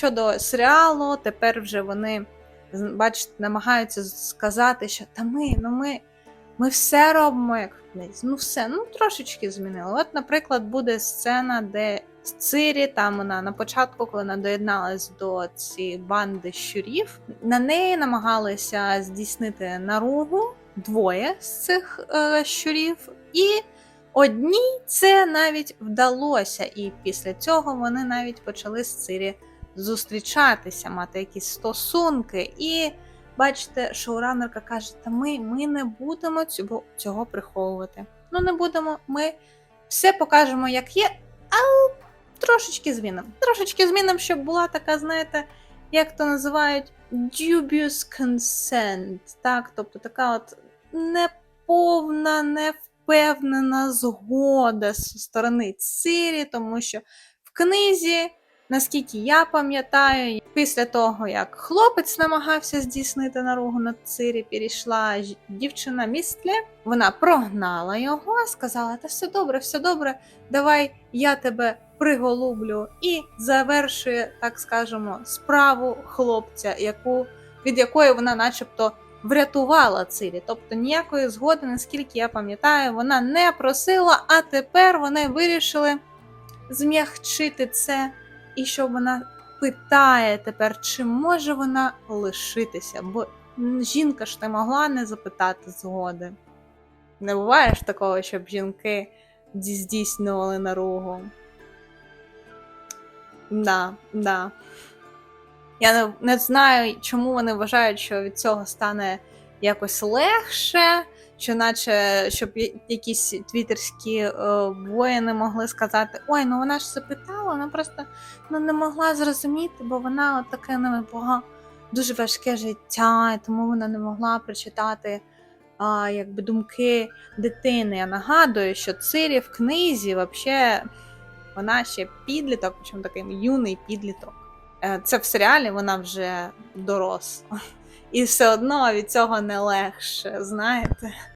щодо серіалу, тепер вже вони бачите, намагаються сказати, що та ми, ну ми, ми все робимо як книзі. Ну все, ну трошечки змінили. От, наприклад, буде сцена, де Цирі, там вона на початку, коли вона доєдналась до цієї банди щурів, на неї намагалися здійснити наругу двоє з цих е, щурів, і одній це навіть вдалося. І після цього вони навіть почали з Цирі зустрічатися, мати якісь стосунки. І бачите, шоуранерка каже: Та ми, ми не будемо цього, цього приховувати. Ну, не будемо, ми все покажемо, як є, але трошечки змінимо. Трошечки змінимо, щоб була така, знаєте, як то називають dubious consent. Так, тобто така от неповна, невпевнена згода з сторони Цирі, тому що в книзі Наскільки я пам'ятаю, після того, як хлопець намагався здійснити наругу над Цирі, перейшла дівчина Містлі, вона прогнала його, сказала: Та все добре, все добре, давай я тебе приголублю, і завершує, так скажемо, справу хлопця, яку, від якої вона начебто врятувала Цирі. Тобто ніякої згоди, наскільки я пам'ятаю, вона не просила, а тепер вони вирішили зм'ягчити це і що вона питає тепер, чи може вона лишитися, бо жінка ж не могла не запитати згоди. Не буває ж такого, щоб жінки здійснювали наругу. Да, да. Я не, не знаю, чому вони вважають, що від цього стане якось легше, що наче щоб якісь твіттерські е, воїни могли сказати: ой, ну вона ж запитала, вона просто ну, не могла зрозуміти, бо вона от таке не була дуже важке життя, і тому вона не могла прочитати а, якби думки дитини. Я нагадую, що Цирі в книзі взагалі вона ще підліток, причому такий юний підліток. Е, Це в серіалі вона вже доросла. І все одно від цього не легше, знаєте.